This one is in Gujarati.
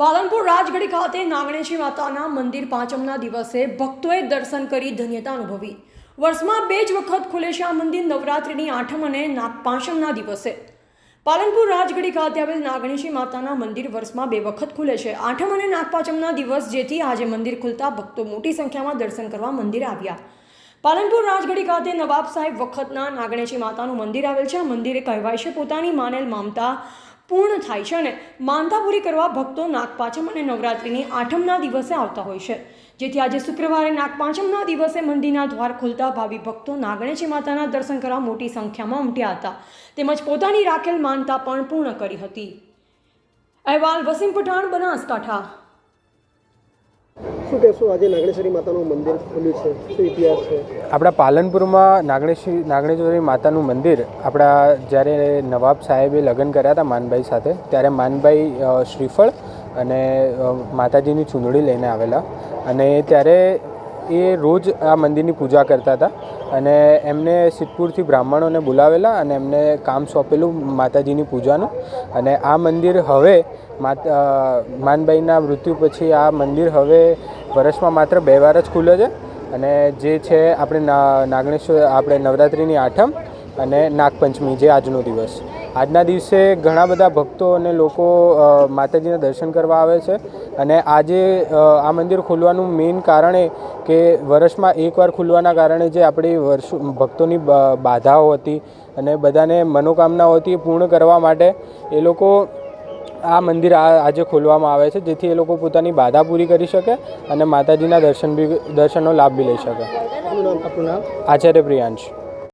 પાલનપુર રાજગઢી ખાતે નાગણેશી માતાના મંદિર પાંચમના દિવસે ભક્તોએ દર્શન કરી ધન્યતા અનુભવી. વર્ષમાં બે જ વખત ખુલે છે આ મંદિર નવરાત્રિની આઠમ અને પાંચમના દિવસે. પાલનપુર રાજગઢી ખાતે આવેલ નાગણેશી માતાના મંદિર વર્ષમાં બે વખત ખુલે છે. આઠમ અને નાગપાંચમના દિવસ જેથી આજે મંદિર ખુલતા ભક્તો મોટી સંખ્યામાં દર્શન કરવા મંદિર આવ્યા. પાલનપુર રાજગઢી ખાતે નવાબ સાહેબ વખતના નાગણેશી માતાનું મંદિર આવેલ છે. આ મંદિરે કહેવાય છે, પોતાની માનેલ મામતા પૂર્ણ થાય છે અને માનતા પૂરી કરવા ભક્તો નાગપાંચમ અને નવરાત્રિની આઠમના દિવસે આવતા હોય છે. જેથી આજે શુક્રવારે નાગપાંચમના દિવસે મંદિરના દ્વાર ખુલતા ભાવિ ભક્તો નાગણેશી માતાના દર્શન કરવા મોટી સંખ્યામાં ઉમટ્યા હતા. તેમજ પોતાની રાખેલ માનતા પણ પૂર્ણ કરી હતી. અહેવાલ વસીમ પઠાણ, બનાસકાંઠા. શું કહેશો? આજે નાગણેશ્વરી માતાનું મંદિર ખુલ્યું છે. શું ઇતિહાસ છે? આપણા પાલનપુરમાં નાગણેશ્વરી નાગણેશ્વરી માતાનું મંદિર આપણા જ્યારે નવાબ સાહેબે લગ્ન કર્યા હતા માનભાઈ સાથે, ત્યારે માનભાઈ શ્રીફળ અને માતાજીની ચૂંદડી લઈને આવેલા. અને ત્યારે એ રોજ આ મંદિરની પૂજા કરતા હતા અને એમને સિદ્ધપુરથી બ્રાહ્મણોને બોલાવેલા અને એમને કામ સોંપેલું માતાજીની પૂજાનું. અને આ મંદિર હવે માતા માનભાઈના મૃત્યુ પછી આ મંદિર હવે વર્ષમાં માત્ર બે વાર જ ખુલે છે. અને જે છે આપણે નાગણેશ્વર, આપણે નવરાત્રિની આઠમ અને નાગપંચમી જે આજનો દિવસ. આજના દિવસે ઘણા બધા ભક્તો અને લોકો માતાજીના દર્શન કરવા આવે છે. અને આજે આ મંદિર ખોલવાનું મેઇન કારણ એ કે વર્ષમાં એકવાર ખુલવાના કારણે જે આપણી વર્ષ ભક્તોની બાધાઓ હતી અને બધાને મનોકામનાઓ હતી પૂર્ણ કરવા માટે એ લોકો આ મંદિર આ આજે ખોલવામાં આવે છે. જેથી એ લોકો પોતાની બાધા પૂરી કરી શકે અને માતાજીના દર્શન બી દર્શનનો લાભ બી લઈ શકે. આચાર્ય પ્રિયાંશ.